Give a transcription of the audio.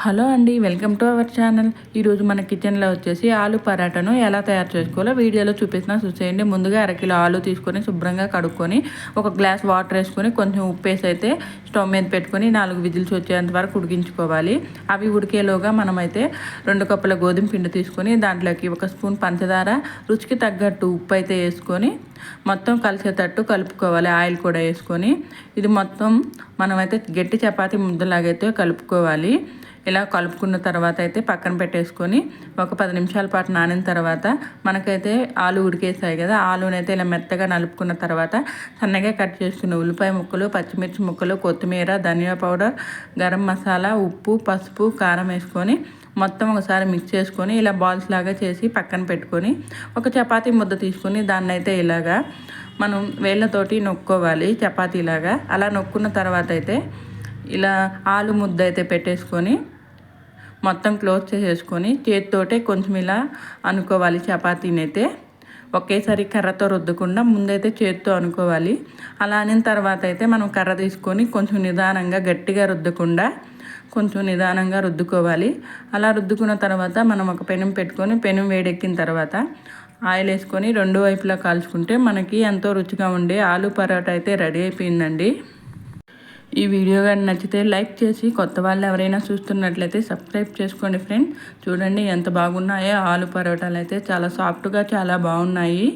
Hello అండి welcome to our channel. ఈరోజు మన కిచెన్లో వచ్చేసి ఆలు పరాటాను ఎలా తయారు చేసుకోవాలో వీడియోలో చూపిస్తున్నా. చూసేయండి ముందుగా అరకిలో ఆలు తీసుకొని శుభ్రంగా కడుక్కొని ఒక గ్లాస్ వాటర్ వేసుకొని కొంచెం ఉప్పు వేసి అయితే స్టవ్ మీద పెట్టుకొని నాలుగు విజిల్స్ వచ్చేంత వరకు ఉడికించుకోవాలి. అవి ఉడికేలోగా మనమైతే రెండు కప్పుల గోధుమ పిండి తీసుకొని దాంట్లోకి ఒక స్పూన్ పంచదార రుచికి తగ్గట్టు ఉప్పు అయితే వేసుకొని మొత్తం కలిసేటట్టు కలుపుకోవాలి. ఆయిల్ కూడా వేసుకొని ఇది మొత్తం మనమైతే గట్టి చపాతీ ముద్దలాగైతే కలుపుకోవాలి. ఇలా కలుపుకున్న తర్వాత అయితే పక్కన పెట్టేసుకొని ఒక పది నిమిషాల పాటు నానిన తర్వాత మనకైతే ఆలు ఉడికేసాయి కదా ఆలునైతే ఇలా మెత్తగా నలుపుకున్న తర్వాత సన్నగా కట్ చేసుకున్న ఉల్లిపాయ ముక్కలు పచ్చిమిర్చి ముక్కలు కొత్తిమీర ధనియా పౌడర్ గరం మసాలా ఉప్పు పసుపు కారం వేసుకొని మొత్తం ఒకసారి మిక్స్ చేసుకొని ఇలా బాల్స్ లాగా చేసి పక్కన పెట్టుకొని ఒక చపాతీ ముద్ద తీసుకొని దాన్ని అయితే ఇలాగా మనం వేళ్ళతోటి నొక్కోవాలి చపాతీలాగా. అలా నొక్కున్న తర్వాత అయితే ఇలా ఆలు ముద్ద అయితే పెట్టేసుకొని మొత్తం క్లోజ్ చేసేసుకొని చేతితోటే కొంచెం ఇలా అనుకోవాలి చపాతీని అయితే. ఒకేసారి కర్రతో రుద్దకుండా ముందైతే చేతితో అనుకోవాలి. అలా అనిన తర్వాత అయితే మనం కర్ర తీసుకొని కొంచెం నిదానంగా గట్టిగా రుద్దకుండా కొంచెం నిదానంగా రుద్దుకోవాలి. అలా రుద్దుకున్న తర్వాత మనం ఒక పెనం పెట్టుకొని పెనం వేడెక్కిన తర్వాత ఆయిల్ వేసుకొని రెండు వైపులా కాల్చుకుంటే మనకి ఎంతో రుచిగా ఉండే ఆలు పరోటా అయితే రెడీ అయిపోయిందండి. ఈ వీడియో కానీ నచ్చితే లైక్ చేసి కొత్త వాళ్ళు ఎవరైనా చూస్తున్నట్లయితే సబ్స్క్రైబ్ చేసుకోండి ఫ్రెండ్. చూడండి ఎంత బాగున్నాయో ఆలు పరోటాలు అయితే చాలా సాఫ్ట్గా చాలా బాగున్నాయి.